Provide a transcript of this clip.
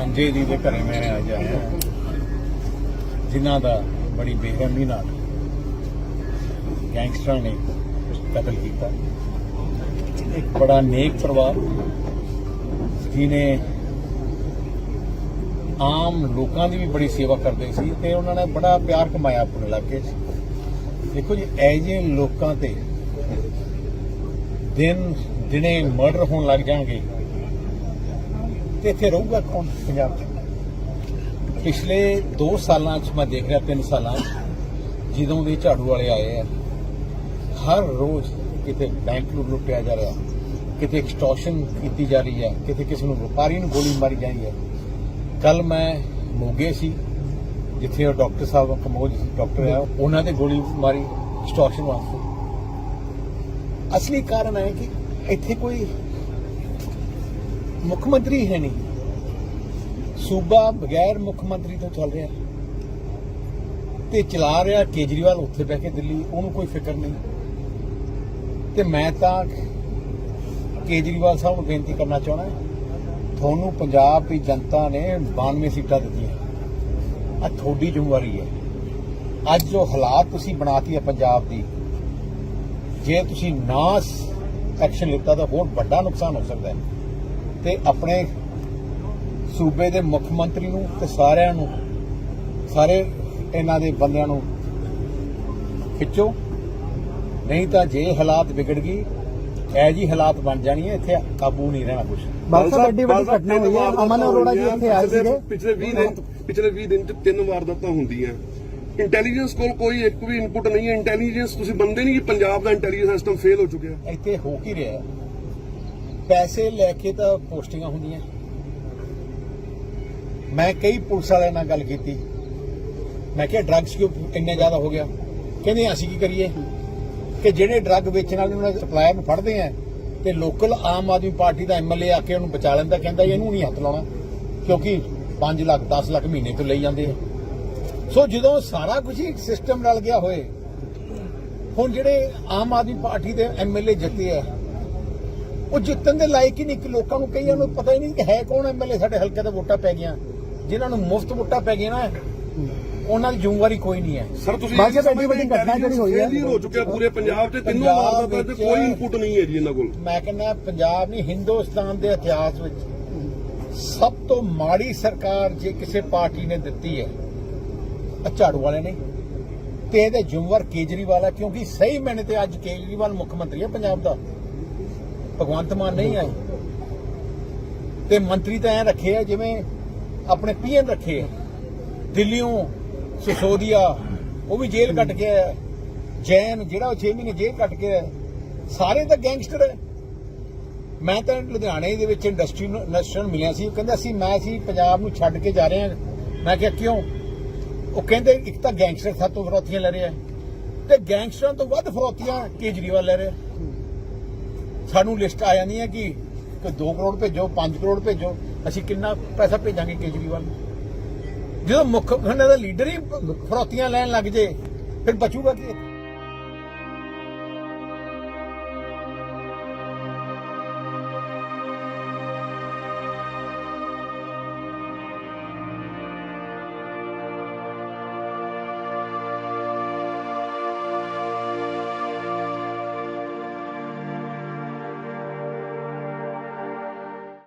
ਸੰਜੇ ਜੀ ਦੇ ਘਰੇ ਮੈਂ ਅੱਜ ਆਇਆ ਜਿਨ੍ਹਾਂ ਦਾ ਬੜੀ ਬੇਰਹਿਮੀ ਨਾਲ ਗੈਂਗਸਟਰਾਂ ਨੇ ਕਤਲ ਕੀਤਾ। ਇੱਕ ਬੜਾ ਨੇਕ ਪਰਿਵਾਰ ਜਿਨੇ ਆਮ ਲੋਕਾਂ ਦੀ ਵੀ ਬੜੀ ਸੇਵਾ ਕਰਦੇ ਸੀ ਤੇ ਉਹਨਾਂ ਨੇ ਬੜਾ ਪਿਆਰ ਕਮਾਇਆ ਆਪਣੇ ਇਲਾਕੇ 'ਚ। ਦੇਖੋ ਜੀ ਐਜੇ ਲੋਕਾਂ ਤੇ ਦਿਨ ਦਿਨੇ ਮਰਡਰ ਹੋਣ ਲੱਗ ਜਾਣਗੇ। ਤੇ ਇੱਥੇ ਰਹੂਗਾ ਕੌਣ ਪੰਜਾਬ 'ਚ? ਪਿਛਲੇ 2 ਸਾਲਾਂ 'ਚ ਮੈਂ ਦੇਖ ਰਿਹਾ 3 ਸਾਲਾਂ 'ਚ, ਜਦੋਂ ਦੇ ਝਾੜੂ ਵਾਲੇ ਆਏ ਆ, ਹਰ ਰੋਜ਼ ਕਿਤੇ ਬੈਂਕ ਨੂੰ ਲੁੱਟਿਆ ਜਾ ਰਿਹਾ, ਕਿਤੇ ਐਕਸਟੋਰਸ਼ਨ ਕੀਤੀ ਜਾ ਰਹੀ ਹੈ ਕਿਤੇ ਕਿਸੇ ਨੂੰ ਵਪਾਰੀ ਨੂੰ ਗੋਲੀ ਮਾਰੀ ਜਾ ਰਹੀ ਹੈ ਕੱਲ ਮੈਂ ਮੋਗੇ ਸੀ, ਜਿੱਥੇ ਉਹ ਡਾਕਟਰ ਸਾਹਿਬ ਕਮੋਜ ਡਾਕਟਰ ਹੈ ਉਹਨਾਂ ਤੇ ਗੋਲੀ ਮਾਰੀ ਐਕਸਟੋਰਸ਼ਨ ਵਾਸਤੇ। ਅਸਲੀ ਕਾਰਨ ਹੈ ਕਿ ਇੱਥੇ ਕੋਈ ਮੁੱਖ ਮੰਤਰੀ ਹੈ ਨਹੀਂ। ਸੂਬਾ ਬਗੈਰ ਮੁੱਖ ਮੰਤਰੀ ਤੋਂ ਚੱਲ ਰਿਹਾ। ਤੇ ਚਲਾ ਰਿਹਾ ਕੇਜਰੀਵਾਲ ਉੱਥੇ ਬਹਿ ਕੇ ਦਿੱਲੀ, ਉਹਨੂੰ ਕੋਈ ਫਿਕਰ ਨਹੀਂ। ਤੇ ਮੈਂ ਤਾਂ ਕੇਜਰੀਵਾਲ ਸਾਹਿਬ ਨੂੰ ਬੇਨਤੀ ਕਰਨਾ ਚਾਹਣਾ ਤੁਹਾਨੂੰ ਪੰਜਾਬ ਦੀ ਜਨਤਾ ਨੇ 92 ਸੀਟਾਂ ਦਿੱਤੀਆਂ। ਆ ਤੁਹਾਡੀ ਜ਼ਿੰਮੇਵਾਰੀ ਹੈ। ਅੱਜ ਜੋ ਹਾਲਾਤ ਤੁਸੀਂ ਬਣਾਤੀ ਹੈ ਪੰਜਾਬ ਦੀ, ਜੇ ਤੁਸੀਂ ਨਾ ਐਕਸ਼ਨ ਲਿੱਤਾ ਤਾਂ ਹੋਰ ਵੱਡਾ ਨੁਕਸਾਨ ਹੋ ਸਕਦਾ ਹੈ। ਤੇ ਆਪਣੇ ਸੂਬੇ ਦੇ ਮੁੱਖ ਮੰਤਰੀ ਨੂੰ ਤੇ ਸਾਰਿਆਂ ਨੂੰ ਸਾਰੇ ਇਹਨਾਂ ਦੇ ਬੰਦਿਆਂ ਨੂੰ ਖਿੱਚੋ। ਨਹੀਂ ਤਾਂ ਜੇ ਹਾਲਾਤ ਵਿਗੜ ਗਈ ਐ ਜੀ ਹਾਲਾਤ ਬਣ ਜਾਣੀ ਹੈ ਇੱਥੇ ਕਾਬੂ ਨਹੀਂ ਰਹਿਣਾ ਕੁਝ ਬਾਲ ਸਾਹਿਬ ਐਡੀ ਵੱਡੀ ਘਟਨਾ ਹੋਈ ਹੈ। ਅਮਨ ਅਰੋੜਾ ਜੀ ਇੱਥੇ ਆਏ ਸੀਗੇ। ਪਿਛਲੇ 20 ਦਿਨ ਪਿਛਲੇ 20 ਦਿਨ ਚ ਤਿੰਨ ਵਾਰਦਾਤਾਂ ਹੁੰਦੀਆਂ ਇੰਟੈਲੀਜੈਂਸ ਕੋਲ ਕੋਈ ਇੱਕ ਵੀ ਇਨਪੁਟ ਨਹੀਂ ਹੈ। ਇੰਟੈਲੀਜੈਂਸ ਤੁਸੀਂ ਮੰਨਦੇ ਨਹੀਂ ਕਿ ਪੰਜਾਬ ਦਾ ਇੰਟੈਲੀਜੈਂਸ ਸਿਸਟਮ ਫੇਲ ਹੋ ਚੁੱਕਿਆ। ਇੱਥੇ ਹੋ ਕੀ ਰਿਹਾ? ਹੈ? ਪੈਸੇ ਲੈ ਕੇ ਤਾਂ ਪੋਸਟਿੰਗਾਂ ਹੁੰਦੀਆਂ। ਮੈਂ ਕਈ ਪੁਲਿਸ ਵਾਲਿਆਂ ਨਾਲ ਗੱਲ ਕੀਤੀ। ਮੈਂ ਕਿਹਾ ਡਰੱਗਸ ਕਿਉਂ ਇੰਨੇ ਜ਼ਿਆਦਾ ਹੋ ਗਿਆ? ਕਹਿੰਦੇ, ਅਸੀਂ ਕੀ ਕਰੀਏ? ਕਿ ਜਿਹੜੇ ਡਰੱਗ ਵੇਚਣ ਵਾਲੇ ਉਹਨਾਂ ਦੇ ਸਪਲਾਇਰ ਨੂੰ ਫੜਦੇ ਆ ਤੇ ਲੋਕਲ ਆਮ ਆਦਮੀ ਪਾਰਟੀ ਦਾ ਐਮਐਲਏ ਆ ਕੇ ਉਹਨੂੰ ਬਚਾ ਲੈਂਦਾ, ਕਹਿੰਦਾ ਇਹਨੂੰ ਨਹੀਂ ਹੱਥ ਲਾਉਣਾ, ਕਿਉਂਕਿ 5 ਲੱਖ 10 ਲੱਖ ਮਹੀਨੇ ਤੋਂ ਲਈ ਜਾਂਦੇ ਆ। ਸੋ ਜਦੋਂ ਸਾਰਾ ਕੁਝ ਹੀ ਸਿਸਟਮ ਰਲ ਗਿਆ ਹੋਏ, ਹੁਣ ਜਿਹੜੇ ਆਮ ਆਦਮੀ ਪਾਰਟੀ ਦੇ ਐਮਐਲਏ ਜਿੱਤੇ ਆ ਉਹ ਜਿੱਤਣ ਦੇ ਲਾਇਕ ਹੀ ਨਹੀਂ ਕਿ ਲੋਕਾਂ ਨੂੰ ਕਈਆਂ ਨੂੰ ਪਤਾ ਹੀ ਨਹੀਂ ਕਿ ਹੈ ਕੌਣ ਐਮਐਲਏ ਸਾਡੇ ਹਲਕੇ ਦੇ ਵੋਟਾਂ ਪੈ ਗਈਆਂ। ਜਿਨ੍ਹਾਂ ਨੂੰ ਮੁਫਤ ਵੋਟਾਂ ਪੈ ਗਈਆਂ ਨਾ ਉਹਨਾਂ ਦੀ ਜ਼ਿੰਮੇਵਾਰੀ ਕੋਈ ਨਹੀਂ ਹੈ। ਸਰ ਤੁਸੀਂ ਸਾਹਿਬ ਐਡੀ ਵੱਡੀ ਘਟਨਾ ਜਿਹੜੀ ਹੋਈ ਹੈ। ਹੋ ਚੁੱਕਿਆ ਪੂਰੇ ਪੰਜਾਬ 'ਚ ਤਿੰਨੋਂ 'ਚ ਵਿੱਚ- ਕੋਈ ਇਨਪੁਟ ਨਹੀਂ ਹੈ ਜੀ ਇਹਨਾਂ ਕੋਲ। ਮੈਂ ਕਹਿੰਦਾ ਪੰਜਾਬ ਨਹੀਂ ਹਿੰਦੁਸਤਾਨ ਦੇ ਇਤਿਹਾਸ ਵਿੱਚ ਸਭ ਤੋਂ ਮਾੜੀ ਸਰਕਾਰ ਜੇ ਕਿਸੇ ਪਾਰਟੀ ਨੇ ਦਿੱਤੀ ਹੈ ਝਾੜੂ ਵਾਲੇ ਨੇ। ਤੇ ਇਹਦੇ ਜ਼ਿੰਮੇਵਾਰ ਕੇਜਰੀਵਾਲ ਹੈ ਕਿਉਂਕਿ ਸਹੀ ਮੈਨੇ ਤੇ ਅੱਜ ਕੇਜਰੀਵਾਲ ਮੁੱਖ ਮੰਤਰੀ ਹੈ ਪੰਜਾਬ ਦਾ। ਭਗਵੰਤ ਮਾਨ ਨਹੀਂ ਆਏ ਤੇ ਮੰਤਰੀ ਤਾਂ ਐ ਰੱਖੇ ਆ ਜਿਵੇਂ ਆਪਣੇ ਪੀਐਨ ਰੱਖੇ ਆ। ਦਿੱਲੀੋਂ ਸਿਸੋਦੀਆ, ਉਹ ਵੀ ਜੇਲ੍ਹ ਕੱਟ ਕੇ ਆਇਆ। ਜੈਨ ਜਿਹੜਾ ਉਹ 6 ਮਹੀਨੇ ਜੇਲ੍ਹ ਕੱਟ ਕੇ ਆਇਆ। ਸਾਰੇ ਤਾਂ ਗੈਂਗਸਟਰ ਹੈ ਮੈਂ ਤਾਂ ਲੁਧਿਆਣੇ ਦੇ ਵਿੱਚ ਇੰਡਸਟਰੀ ਨੂੰ ਇੰਡਸਟਰੀ ਨੂੰ ਮਿਲਿਆ ਸੀ। ਉਹ ਕਹਿੰਦਾ ਅਸੀਂ, ਮੈਂ ਸੀ ਪੰਜਾਬ ਨੂੰ ਛੱਡ ਕੇ ਜਾ ਰਹੇ। ਹਾਂ ਮੈਂ ਕਿਹਾ, ਕਿਉਂ? ਉਹ ਕਹਿੰਦੇ ਇੱਕ ਤਾਂ ਗੈਂਗਸਟਰ ਸਾਤੋਂ ਫਰੋਤੀਆਂ ਲੈ ਰਿਹਾ। ਤੇ ਗੈਂਗਸਟਰਾਂ ਤੋਂ ਵੱਧ ਫਰੋਤੀਆਂ ਕੇਜਰੀਵਾਲ ਲੈ ਰਿਹਾ। ਸਾਨੂੰ ਲਿਸਟ ਆ ਜਾਂਦੀ ਹੈ ਕਿ ਕਿ 2 ਕਰੋੜ ਭੇਜੋ 5 ਕਰੋੜ ਭੇਜੋ, ਅਸੀਂ ਕਿੰਨਾ ਪੈਸਾ ਭੇਜਾਂਗੇ ਕੇਜਰੀਵਾਲ ਨੂੰ? ਜਦੋਂ ਮੁੱਖ ਉਹਨਾਂ ਦਾ ਲੀਡਰ ਹੀ ਫਰੋਤੀਆਂ ਲੈਣ ਲੱਗ ਜੇ, ਫਿਰ ਬਚੂਗਾ ਕੀ?